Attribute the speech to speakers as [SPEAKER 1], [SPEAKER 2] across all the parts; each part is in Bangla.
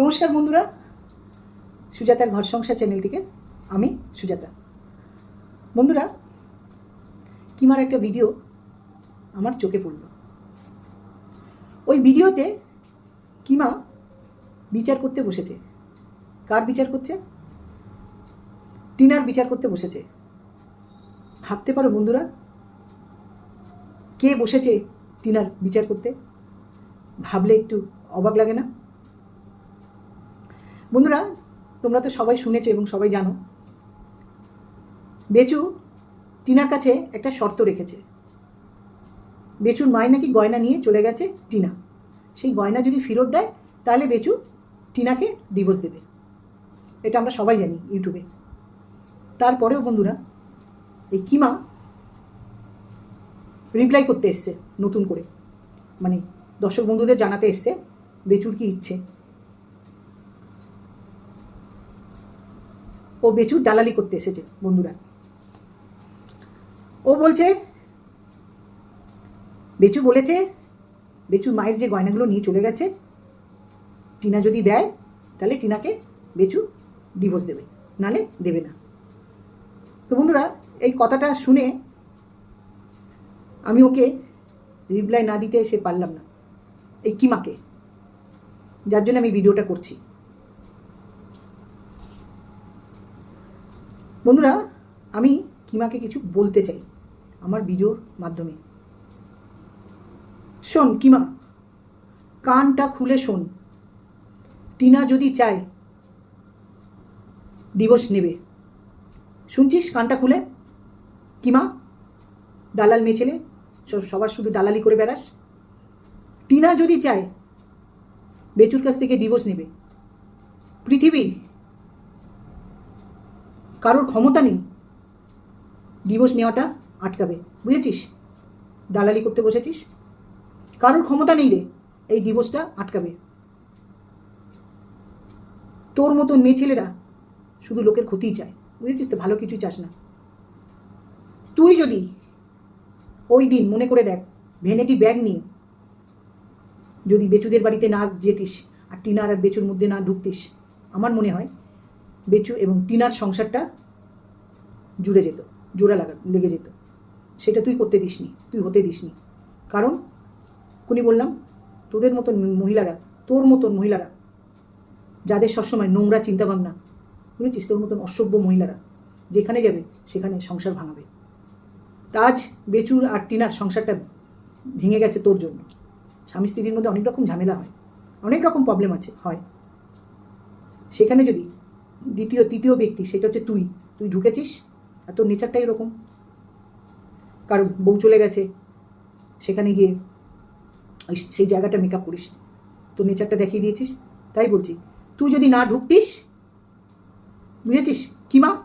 [SPEAKER 1] নমস্কার বন্ধুরা। সুজাতার ঘর সংসার চ্যানেল থেকে আমি সুজাতা। বন্ধুরা, কিমার একটা ভিডিও আমার চোখে পড়ল। ওই ভিডিওতে কিমা বিচার করতে বসেছে। কার বিচার করছে? টিনার বিচার করতে বসেছে। ভাবতে পারো বন্ধুরা, কে বসেছে টিনার বিচার করতে? ভাবলে একটু অবাক লাগে না? বন্ধুরা, তোমরা তো সবাই শুনেছো এবং সবাই জানো, বেচু টিনার কাছে একটা শর্ত রেখেছে। বেচুর মায় নাকি গয়না নিয়ে চলে গেছে টিনা। সেই গয়না যদি ফেরত দেয়, তাহলে বেচু টিনাকে ডিভোর্স দেবে। এটা আমরা সবাই জানি ইউটিউবে। তারপরেও বন্ধুরা, এই কিমা রিপ্লাই করতে এসছে নতুন করে। মানে দর্শক বন্ধুদের জানাতে এসছে, বেচুর কি ইচ্ছে। ও বেচুর দালালি করতে এসেছে, বন্ধুরা। ও বলছে, বেচু বলেছে, বেচুর মায়ের যে গয়নাগুলো নিয়ে চলে গেছে, টিনা যদি দেয়, তাহলে টিনাকে বেচু ডিভোর্স দেবে, নালে দেবে না। তো বন্ধুরা, এই কথাটা শুনে আমি ওকে রিপ্লাই না দিতে এসে পারলাম না, এই কিমাকে। যার জন্য আমি ভিডিওটা করছি। বন্ধুরা, আমি কিমাকে কিছু বলতে চাই আমার ভিডিওর মাধ্যমে। শোন কিমা, কানটা খুলে শোন। টিনা যদি চায় ডিভোর্স নেবে। শুনছিস কানটা খুলে? কিমা, দালাল মেয়ে ছেলে, সব, সবার শুধু দালালি করে বেড়াস। টিনা যদি চায়, বেচুর কাছ থেকে ডিভোর্স নেবে। পৃথিবীর কারোর ক্ষমতা নেই। ডিভোর্স নেওয়াটা আটকাবে। বুঝেছিস? দালালি করতে বসেছিস। কারোর ক্ষমতা নেই রে, এই ডিভোর্সটা আটকাবে। তোর মতন মেয়ে ছেলেরা শুধু লোকের ক্ষতিই চায়। বুঝেছিস তো? ভালো কিছু চাস না। তুই যদি ওই দিন মনে করে দেখ ভেনেটি ব্যাগ নিয়ে যদি বেচুদের বাড়িতে না যেতিস আর টিনার আর বেচুর মধ্যে না ঢুকতিস, আমার মনে হয় বেচু এবং টিনার সংসারটা জুড়ে যেত, জোড়া লাগা, লেগে যেত। সেটা তুই করতে দিসনি, তুই হতে দিসনি। কারণ কোনি বললাম, তোদের মতন মহিলারা, তোর মতন মহিলারা, যাদের সবসময় নোংরা চিন্তাভাবনা, বুঝেছিস? তোর মতন অসভ্য মহিলারা, যেখানে যাবে, সেখানে সংসার ভাঙাবে। তাজ বেচুর আর টিনার সংসারটা ভেঙে গেছে তোর জন্য। স্বামী স্ত্রীর মধ্যে অনেক রকম ঝামেলা হয়, অনেক রকম প্রবলেম আছে, হয়। সেখানে যদি দ্বিতীয়, তৃতীয় ব্যক্তি, সেটা হচ্ছে তুই। তুই ঢুকেছিস আর তোর নেচারটাই এরকম। কারণ বউ চলে গেছে, সেখানে গিয়ে সেই জায়গাটা মেকআপ করিস। তোর নেচারটা দেখিয়ে দিয়েছিস, তাই বলছি। তুই যদি না ঢুকতিস, বুঝেছিস? কিমা,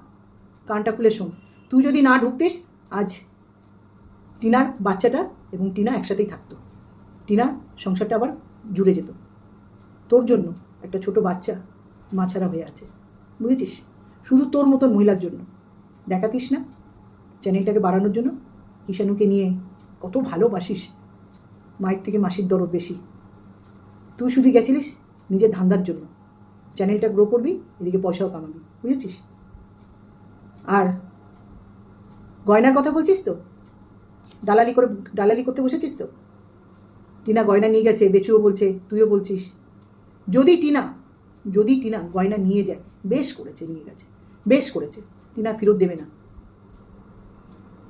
[SPEAKER 1] কানটা খুলে শোন। তুই যদি না ঢুকতিস, আজ টিনার বাচ্চাটা এবং টিনা একসাথেই থাকতো। টিনা সংসারটা আবার জুড়ে যেত। তোর জন্য একটা ছোট বাচ্চা মাছাড়া হয়ে আছে। বুঝেছিস? শুধু তোর মতন মহিলার জন্য। দেখাতিস না চ্যানেলটাকে বাড়ানোর জন্য। কিষাণুকে নিয়ে কত ভালোবাসিস। মায়ের থেকে মাসির দরদ বেশি। তুই শুধু গেছিলিস নিজের ধান্দার জন্য। চ্যানেলটা গ্রো করবি, এদিকে পয়সাও কামাবি, বুঝেছিস? আর গয়নার কথা বলছিস তো? দালালি করে, দালালি করতে বসেছিস তো? টিনা গয়না নিয়ে গেছে, বেচুও বলছে, তুইও বলছিস। যদি টিনা যদি টিনা গয়না নিয়ে যায়, বেশ করেছে, নিয়ে গেছে, বেশ করেছে, টিনা ফেরত দেবে না।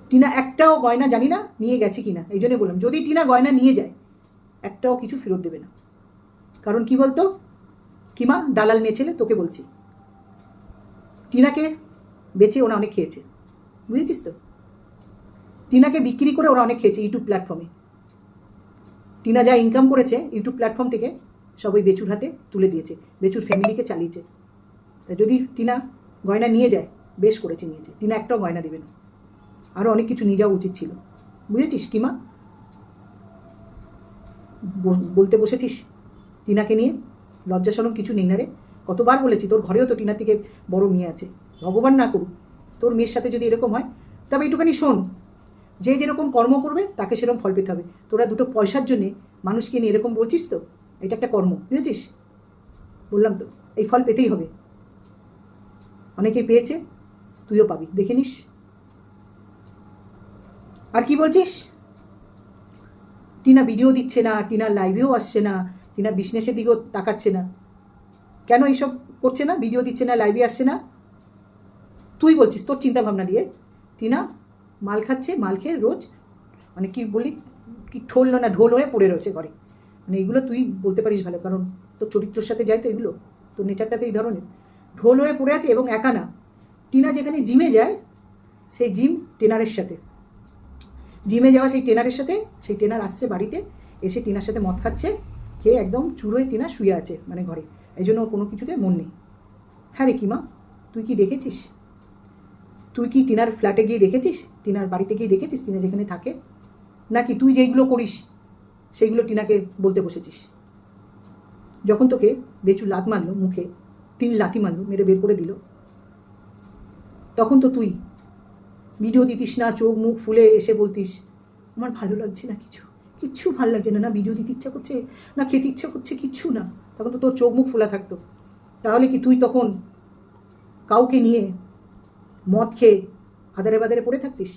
[SPEAKER 1] টিনা একটাও গয়না জানি না নিয়ে গেছে কিনা, এই জন্য বললাম, যদি টিনা গয়না নিয়ে যায়, একটাও কিছু ফেরত দেবে না। কারণ কি বলতো? কিমা দালাল মেয়ে ছেলে, তোকে বলছি। টিনাকে বেচে ওরা অনেক খেয়েছে। বুঝেছিস তো? টিনাকে বিক্রি করে ওরা অনেক খেয়েছে ইউটিউব প্ল্যাটফর্মে। টিনা যা ইনকাম করেছে ইউটিউব প্ল্যাটফর্ম থেকে সব ওই বেচুর হাতে তুলে দিয়েছে, বেচুর ফ্যামিলিকে চালিয়েছে। তা যদি টিনা গয়না নিয়ে যায়, বেশ করেছে নিয়েছে। টিনা একটাও গয়না দেবে না। আরও অনেক কিছু নিয়ে যাওয়া উচিত ছিল। বুঝেছিস কিমা? বলতে বসেছিস টিনাকে নিয়ে? লজ্জা সরম কিছু নেই না রে। কতবার বলেছি, তোর ঘরেও তো টিনার থেকে বড় মেয়ে আছে। ভগবান না করুক, তোর মেয়ের সাথে যদি এরকম হয়, তবে একটুখানি শোন। যে যেরকম কর্ম করবে, তাকে সেরকম ফল পেতে হবে। তোরা দুটো পয়সার জন্যে মানুষকে নিয়ে এরকম বলছিস তো? এটা একটা কর্ম, বুঝেছিস? বললাম তো, এই ফল পেতেই হবে। অনেকেই পেয়েছে, তুইও পাবি, দেখে নিস। আর কি বলছিস? টিনা ভিডিও দিচ্ছে না টিনা লাইভেও আসছে না, টিনা বিজনেসের দিকেও তাকাচ্ছে না। কেন এইসব করছে না? ভিডিও দিচ্ছে না লাইভে আসছে না? তুই বলছিস, তোর চিন্তা ভাবনা দিয়ে। টিনা, মাল খাচ্ছে, মাল খেয়ে রোজ মানে কি বলি, কি ঠোল না ঢোল হয়ে পড়ে রয়েছে ঘরে। মানে এগুলো তুই বলতে পারিস ভালো, কারণ তোর চরিত্রের সাথে যায় তো এগুলো। তোর নেচারটা তো এই ধরনের। ঢোল হয়ে পড়ে আছে এবং একা না টিনা যেখানে জিমে যায়, সেই জিম টেনারের সাথে। জিমে যাওয়া সেই টেনারের সাথে, সেই টেনার আসছে বাড়িতে, এসে টিনার সাথে মদ খাচ্ছে, খেয়ে একদম চুরোয় টিনা শুয়ে আছে মানে ঘরে। এই জন্য কোনো কিছুতে মন নেই। হ্যাঁ রে কিমা, তুই কি দেখেছিস? তুই কি টিনার ফ্ল্যাটে গিয়ে দেখেছিস? টিনার বাড়িতে গিয়ে দেখেছিস টিনা যেখানে থাকে? নাকি তুই যেইগুলো করিস সেইগুলো টিনাকে বলতে বসেছিস। যখন তোকে বেচু লাত মারলো মুখে, তিন লাথি মারলো, মেরে বের করে দিল, তখন তো তুই ভিডিও দিতিস না, চোখ মুখ ফুলে এসে বলতিস, আমার ভালো লাগছে না কিছু, কিচ্ছু ভালো লাগছে না না ভিডিও দিতে ইচ্ছা করছে, না খেতে ইচ্ছা করছে, কিচ্ছু না। তখন তো তোর চোখ মুখ ফোলা থাকতো। তাহলে কি তুই তখন কাউকে নিয়ে মদ খেয়ে আদারে বাদারে পড়ে থাকতিস?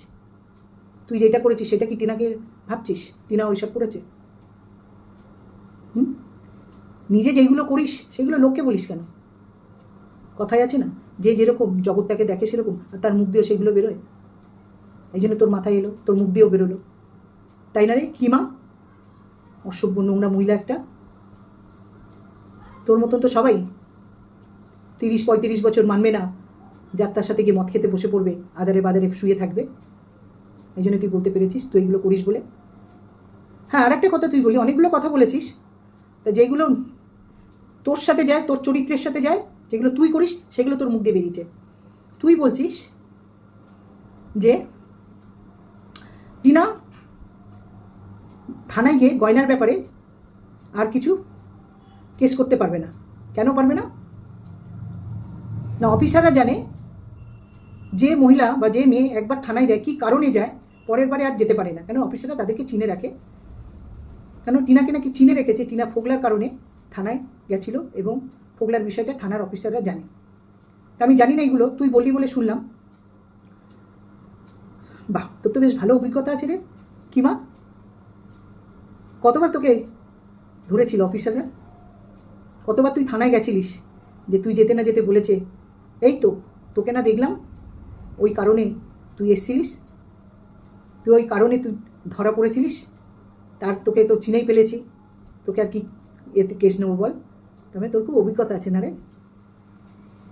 [SPEAKER 1] তুই যেটা করেছিস সেটা কি টিনাকে ভাবছিস? টিনা ওইসব করেছে? নিজে যেইগুলো করিস, সেগুলো লোককে বলিস কেন? কথাই আছে না, যে যেরকম জগৎটাকে দেখে সেরকম, আর তার মুখ দিয়েও সেগুলো বেরোয়। এই জন্য তোর মাথায় এলো, তোর মুখ দিয়েও বেরোলো। তাই না রে, কি মা? অসভ্য নোংরা মহিলা একটা। তোর মতন তো সবাই। তিরিশ পঁয়ত্রিশ বছর মানবে না, যার তার সাথে গিয়ে মদ খেতে বসে পড়বে, আদারে বাদারে শুয়ে থাকবে। এই জন্য তুই বলতে পেরেছিস, তুই এগুলো করিস বলে। হ্যাঁ আর একটা কথা তুই বলি, অনেকগুলো কথা বলেছিস। তা যেগুলো তোর সাথে যায়, তোর চরিত্রের সাথে যায়, যেগুলো তুই করিস, সেগুলো তোর মুখ দিয়ে বেরিয়েছে। তুই বলছিস যে টিনা থানায় গিয়ে গয়নার ব্যাপারে আর কিছু কেস করতে পারবে না। কেন পারবে না? না, অফিসাররা জানে যে মহিলা বা যে মেয়ে একবার থানায় যায়, কি কারণে যায়, পরের বারে আর যেতে পারে না। কেন? অফিসাররা তাদেরকে চিনে রাখে। কেন? টিনাকে নাকি চিনে রেখেছে, টিনা ফোগলার কারণে। থানায় গেছিল এবং ফোগলার বিষয়টা থানার অফিসাররা জানে। তা আমি জানি না এগুলো, তুই বললি বলে শুনলাম। বাহ, তোর তো বেশ ভালো অভিজ্ঞতা আছে রে। কিমা কতবার তোকে ধরেছিল অফিসাররা কতবার তুই থানায় গেছিলিস যে তুই যেতে না যেতে বলেছে? এই তো, তোকে না দেখলাম। ওই কারণে তুই এসছিলিস। তুই ওই কারণে তুই ধরা পড়েছিলিস। তার তোকে তো চিনেই পেলেছি তোকে আর কি এতে কেস নেব বল। তবে তোর খুব অভিজ্ঞতা আছে না রে?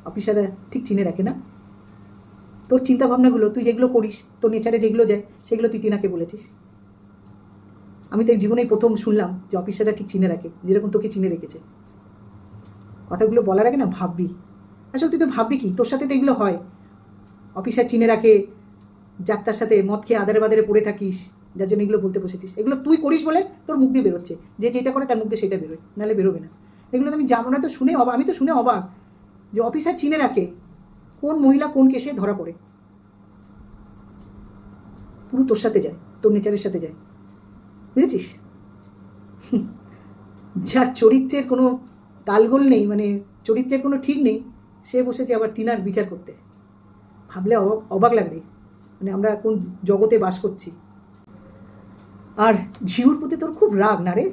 [SPEAKER 1] অফিসাররা ঠিক চিনে রাখে না? তোর চিন্তা ভাবনাগুলো তুই যেগুলো করিস, তোর নেচারে যেগুলো যায়, সেগুলো তুই টিনাকে বলেছিস। আমি তো জীবনেই প্রথম শুনলাম যে অফিসাররা ঠিক চিনে রাখে, যেরকম তোকে চিনে রেখেছে। কথাগুলো বলার আগে না ভাববি। আসলে তুই তো ভাববি কি? তোর সাথে তো এগুলো হয়। অফিসার চিনে রাখে যাত্রার সাথে মদ খেয়ে আদারে বাদারে পড়ে থাকিস। যার জন্য এগুলো বলতে বসেছিস। এগুলো তুই করিস বলে তোর মুখ দিয়ে বেরোচ্ছে। যে যেটা করে তার মুখ দিয়ে সেটা বেরোয়, নাহলে বেরোবে না। এগুলো তো আমি জানো না তো শুনে অবাক আমি তো শুনে অবাক যে অফিসার চিনে রাখে কোন মহিলা কোন কেসে ধরা পড়ে। পুরো তোর সাথে যায়, তোর নেচারের সাথে যায়। বুঝেছিস? যার চরিত্রের কোনো তালগোল নেই মানে চরিত্রের কোনো ঠিক নেই, সে বসেছে আবার টিনার বিচার করতে। ভাবলে অবাক অবাক লাগবে। মানে আমরা কোন জগতে বাস করছি। আর ঝিউর প্রতি তোর খুব রাগ, না রে?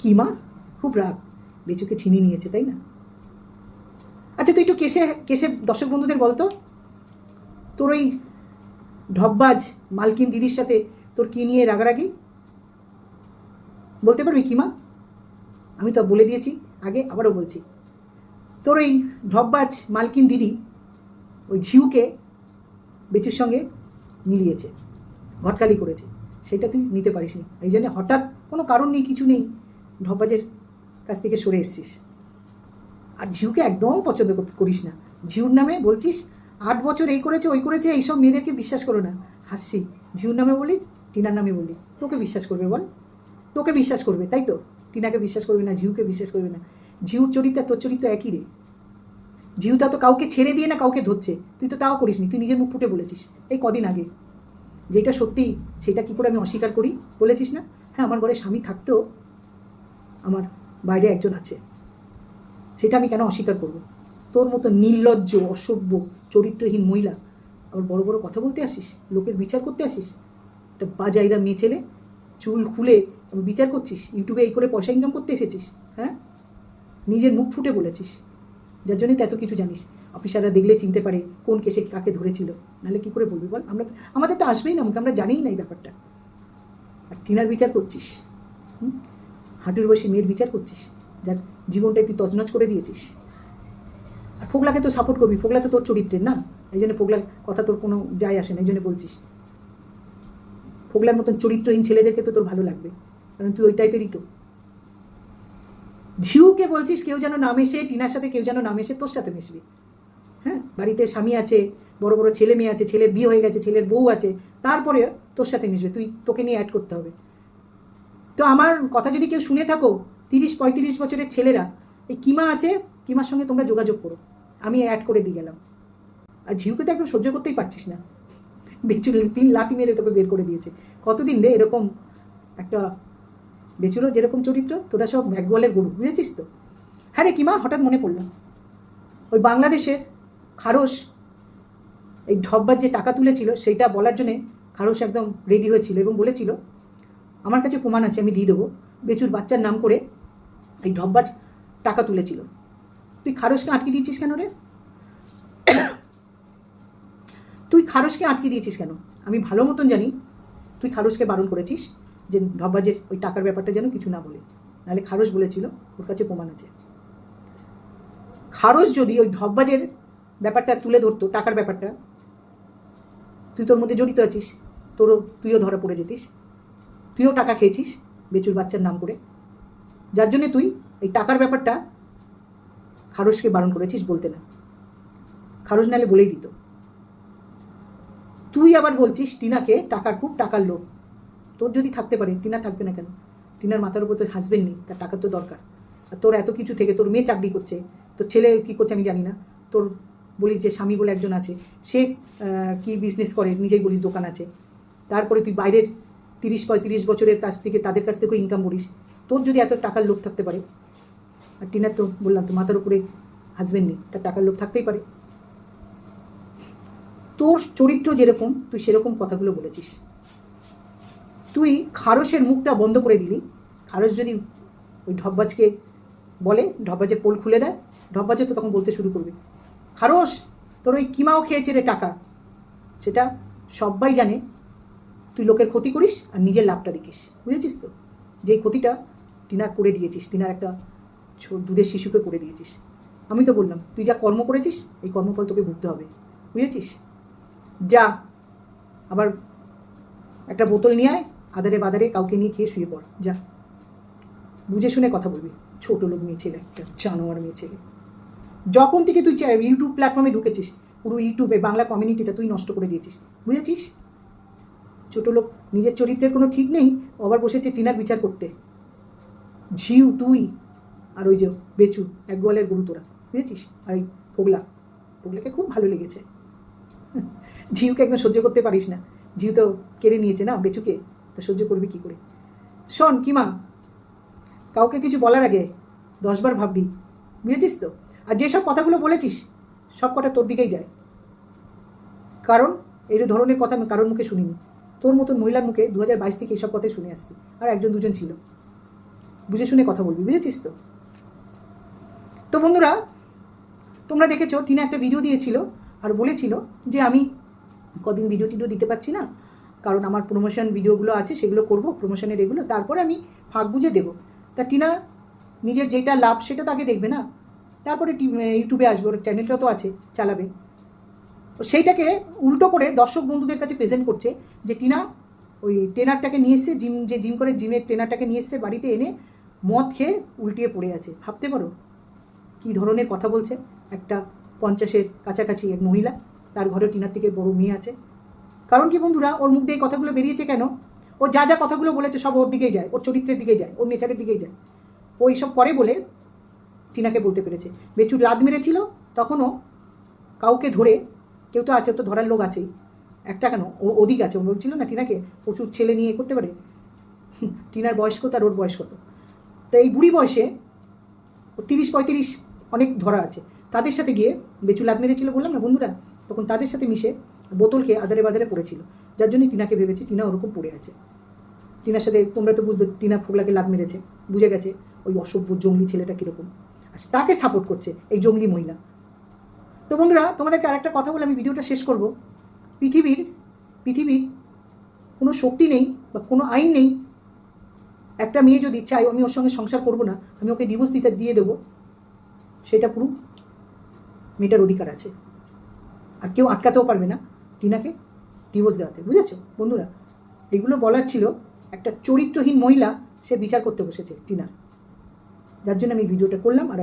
[SPEAKER 1] কি মা? খুব রাগ। বেচুকে ছিনিয়ে নিয়েছে, তাই না? আচ্ছা তুই একটু কেসে কেসে দর্শক বন্ধুদের বলতো? তোর ওই ঢপবাজ মালকিন দিদির সাথে তোর কী নিয়ে রাগারাগি? বলতে পারবি কি মা? আমি তো বলে দিয়েছি, আগে আবারও বলছি। তোর ওই ঢপবাজ মালকিন দিদি ওই ঝিউকে বেচুর সঙ্গে মিলিয়েছে, ঘটকালি করেছে। সেটা তুই নিতে পারিস নি এই জন্য হঠাৎ কোনো কারণ নেই, কিছু নেই ঢপবাজের কাছ থেকে সরে এসছিস। আর ঝিউকে একদম পছন্দ করিস না। ঝিউর নামে বলছিস, আট বছর এই করেছে, ওই করেছে, এইসব মেয়েদেরকে বিশ্বাস করো না। হাসছি। ঝিউর নামে বলি, টিনার নামে বলি, তোকে বিশ্বাস করবে বল। তোকে বিশ্বাস করবে, তাই তো? টিনাকে বিশ্বাস করবে না ঝিউকে বিশ্বাস করবে না। ঝিউর চরিত্র তোর চরিত্র একই রে। ঝিউটা তো কাউকে ছেড়ে দিয়ে না, কাউকে ধরছে। তুই তো তাও করিসনি, তুই নিজের মুখ ফুটে বলেছিস। এই কদিন আগে। যেটা সত্যি সেটা কি করে আমি অস্বীকার করি? বলেছিস না? হ্যাঁ আমার ঘরে স্বামী থাকতেও আমার বাইরে একজন আছে। সেটা আমি কেন অস্বীকার করব? তোর মতো নির্লজ্জ, অসভ্য, চরিত্রহীন মহিলা আবার বড় বড় কথা বলতে আসিস? লোকের বিচার করতে আসিস? একটা বাজাইরা মেয়ে ছেলে, চুল খুলে বিচার করছিস? ইউটিউবে এই করে পয়সা ইনকাম করতে এসেছিস হ্যাঁ? নিজের মুখ ফুটে বলেছিস। যার জন্যই তো এত কিছু জানিস। অফিসাররা দেখলে চিনতে পারে কোন কেসে কাকে ধরেছিল। নাহলে কি করে বলবি বল? আমরা আমাদের তো আসবেই না আমাকে আমরা জানিই না এই ব্যাপারটা। আর টিনার বিচার করছিস, হুম? হাঁটুর বসে মেয়ের বিচার করছিস, যার জীবনটা তুই তছনছ করে দিয়েছিস। আর ফোগলাকে তো সাপোর্ট করবি, ফোগলা তো তোর চরিত্রের না? এই জন্য ফোগলার কথা তোর কোনো যায় আসে না, এই জন্য বলছিস। ফোগলার মতন চরিত্রহীন ছেলেদেরকে তো তোর ভালো লাগবে, কারণ তুই ওই টাইপেরই তো। ঝিউকে বলছিস কেউ যেন না মেশে টিনার সাথে, কেউ যেন না মেশে তোর সাথে মিশবি। বাড়িতে স্বামী আছে, বড় বড় ছেলে মেয়ে আছে, ছেলের বিয়ে হয়ে গেছে, ছেলের বউ আছে, তারপরে তোর সাথে মিশবে, তুই তোকে নিয়ে অ্যাড করতে হবে। তো আমার কথা যদি কেউ শুনে থাকো, তিরিশ পঁয়ত্রিশ বছরের ছেলেরা, এই কিমা আছে, কিমার সঙ্গে তোমরা যোগাযোগ করো। আমি অ্যাড করে দিয়ে গেলাম। আর ঝিউকে তো একদম সহ্য করতেই পারছিস না। বেচুর তিন লাথি মেরে তোকে বের করে দিয়েছে। কতদিন রে এরকম একটা বেচুরও যেরকম চরিত্র, তোরা সব ব্যাগওয়ালের গরু, বুঝেছিস তো? হ্যাঁ রে কিমা, হঠাৎ মনে পড়ল। ওই বাংলাদেশের খারস এই ঢব্বার যে টাকা তুলেছিল সেইটা বলার জন্যে খারস একদম রেডি হয়েছিল এবং বলেছিল, আমার কাছে প্রমাণ আছে, আমি দিয়ে দেবো। বেচুর বাচ্চার নাম করে এই ঢব্বাজ টাকা তুলেছিল। তুই খারসকে আটকে দিয়েছিস কেন রে? তুই খারসকে আটকে দিয়েছিস কেন? আমি ভালো মতন জানি তুই খারসকে বারণ করেছিস যে ঢব্বাজের ওই টাকার ব্যাপারটা যেন কিছু না বলে। নাহলে খারস বলেছিল, ওর কাছে প্রমাণ আছে। খারস যদি ওই ঢব্বাজের ব্যাপারটা তুলে ধরতো, টাকার ব্যাপারটা। তুই তোর মধ্যে জড়িত আছিস, তোরও, তুইও ধরা পড়ে যেতিস। তুইও টাকা খেয়েছিস, বেচুর বাচ্চার নাম করে। যার জন্যে তুই এই টাকার ব্যাপারটা খারসকে বারণ করেছিস বলতে না। খারস নালে বলেই দিত। তুই আবার বলছিস টিনাকে টাকার খুব টাকার লোভ। তোর যদি থাকতে পারে, টিনা থাকবে না কেন? টিনার মাথার উপর তোর হাজবেন্ড নেই, তার টাকার তো দরকার। আর তোর এত কিছু থেকে তোর মেয়ে চাকরি করছে, তোর ছেলে কী করছে আমি জানি না। তোর বলিস যে স্বামী বলে একজন আছে, সে কি বিজনেস করে? নিজেই বলিস দোকান আছে। তারপরে তুই বাইরের তিরিশ পঁয়ত্রিশ বছরের কাছ থেকে, তাদের কাছ থেকেও ইনকাম করিস। তোর যদি এত টাকার লোভ থাকতে পারে, আর টিনার তো বললাম তো, মাথার উপরে হাজবেন্ড নেই, তার টাকার লোভ থাকতেই পারে। তোর চরিত্র যেরকম, তুই সেরকম কথাগুলো বলেছিস। তুই খারসের মুখটা বন্ধ করে দিলি। খারস যদি ওই ঢব্বাজকে বলে, ঢব্বাজের পোল খুলে দেয়, ঢব্বাজও তো তখন বলতে শুরু করবে। খারস তোর ওই কিমাও খেয়েছে রে টাকা। সেটা সবাই জানে। তুই লোকের ক্ষতি করিস আর নিজের লাভটা দেখিস। বুঝেছিস তো? যেই ক্ষতিটা টিনার করে দিয়েছিস, টিনার একটা দুধের শিশুকে করে দিয়েছিস। আমি তো বললাম, তুই যা কর্ম করেছিস, এই কর্মফল তোকে ভুগতে হবে। বুঝেছিস? যা, আবার একটা বোতল নিয়ে আয়, আদারে বাদারে কাউকে নিয়ে খেয়ে শুয়ে পড়। যা। বুঝে শুনে কথা বলবি। ছোট লোক মেয়ে ছেলে, একটা জানোয়ার মেয়ে ছেলে। যখন থেকে তুই ইউটিউব প্ল্যাটফর্মে ঢুকেছিস, পুরো ইউটিউবে বাংলা কমিউনিটিটা তুই নষ্ট করে দিয়েছিস, বুঝেছিস? ছোটো লোক, নিজের চরিত্রের কোনো ঠিক নেই আবার বসেছে টিনার বিচার করতে। ঝিউ, তুই আর ওই যে বেচু এক গোয়ালের গরু তোরা, বুঝেছিস? আর এই পোগলা পোগলাকে খুব ভালো লেগেছে। ঝিউকে একদম সহ্য করতে পারিস না। ঝিউ তো কেড়ে নিয়েছে না, বেচুকে? তা সহ্য করবি কী করে? শোন কিমা কাউকে কিছু বলার আগে দশবার ভাববি, বুঝেছিস তো? আর যেসব কথাগুলো বলেছিস, সব কটা তোর দিকেই যায়। কারণ এই ধরনের কথা আমি কারোর মুখে শুনিনি। তোর মতন মহিলার মুখে দু হাজার বাইশ থেকে এইসব কথাই শুনে আসছি। আর একজন দুজন ছিল। বুঝে শুনে কথা বলবি, বুঝেছিস তো? তো বন্ধুরা, তোমরা দেখেছ, টিনা একটা ভিডিও দিয়েছিল আর বলেছিল যে আমি কদিন ভিডিও টিডিও দিতে পারছি না। কারণ আমার প্রমোশন ভিডিওগুলো আছে, সেগুলো করব প্রমোশনের এগুলো। তারপরে আমি ফাঁক বুঝে দেবো। তা টিনা নিজের যেটা লাভ, সেটা তো আগে দেখবে না? তারপরে ইউটিউবে আসবে, ওর চ্যানেলটা তো আছে, চালাবে। তো সেইটাকে উল্টো করে দর্শক বন্ধুদের কাছে প্রেজেন্ট করছে যে, টিনা, ওই ট্রেনারটাকে নিয়ে এসছে জিম, যে জিম করে জিমের ট্রেনারটাকে নিয়ে এসছে বাড়িতে এনে মদ খেয়ে উল্টিয়ে পড়ে আছে। ভাবতে পারো কী ধরনের কথা বলছে একটা পঞ্চাশের কাছাকাছি এক মহিলা, তার ঘরে টিনার থেকে বড় মেয়ে আছে। কারণ কি বন্ধুরা, ওর মুখ দিয়ে কথাগুলো বেরিয়েছে কেন? ও যা যা কথাগুলো বলেছে সব ওর দিকেই যায়, ওর চরিত্রের দিকেই যায়, ওর নেচারের দিকেই যায়। ও এইসব করে বলে টিনাকে বলতে পেরেছে। বেচুর লাদ মেরেছিল, তখনও কাউকে ধরে কেউ তো আছে, তো ধরার লোক আছেই। একটা কেন? ও অধিক আছে। ও বলছিল না টিনাকে, প্রচুর ছেলে নিয়ে করতে পারে? টিনার বয়স কত আর ওর বয়স কত? তো এই বুড়ি বয়সে তিরিশ পঁয়ত্রিশ অনেক ধরা আছে। তাদের সাথে গিয়ে বেচু লাত মেরেছিল বললাম না বন্ধুরা? তখন তাদের সাথে মিশে বোতলকে খেয়ে আদারে বাদারে পড়েছিল। যার জন্য টিনাকে ভেবেছে টিনা ওরকম পড়ে আছে। টিনার সাথে তোমরা তো বুঝতে, টিনা ফোগলাকে লাত মেরেছে। বুঝে গেছে ওই অসভ্য জঙ্গলি ছেলেটা কীরকম। আচ্ছা তাকে সাপোর্ট করছে এই জঙ্গলি মহিলা। তো বন্ধুরা, তোমাদেরকে আরেকটা কথা বলে আমি ভিডিওটা শেষ করব। পৃথিবীর পৃথিবীর কোনো শক্তি নেই বা কোনো আইন নেই। একটা মেয়ে যদি চাই আমি ওর সঙ্গে সংসার করব না, আমি ওকে ডিভোর্স দিতে, দিয়ে দেবো। সেটা পুরো মেয়েটার অধিকার আছে। আর কেউ আটকাতেও পারবে না টিনাকে ডিভোর্স দেওয়াতে, বুঝেছ? বন্ধুরা, এগুলো বলার ছিল একটা চরিত্রহীন মহিলা, সে বিচার করতে বসেছে টিনার। যার জন্য আমি ভিডিওটা করলাম আর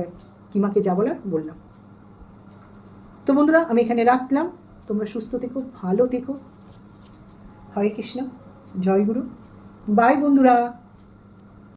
[SPEAKER 1] কিমাকে যা বলার বললাম। তো বন্ধুরা, আমি এখানে রাখলাম। তোমরা সুস্থ থেকো, ভালো থেকো। হরে কৃষ্ণ, জয় গুরু। বাই বন্ধুরা।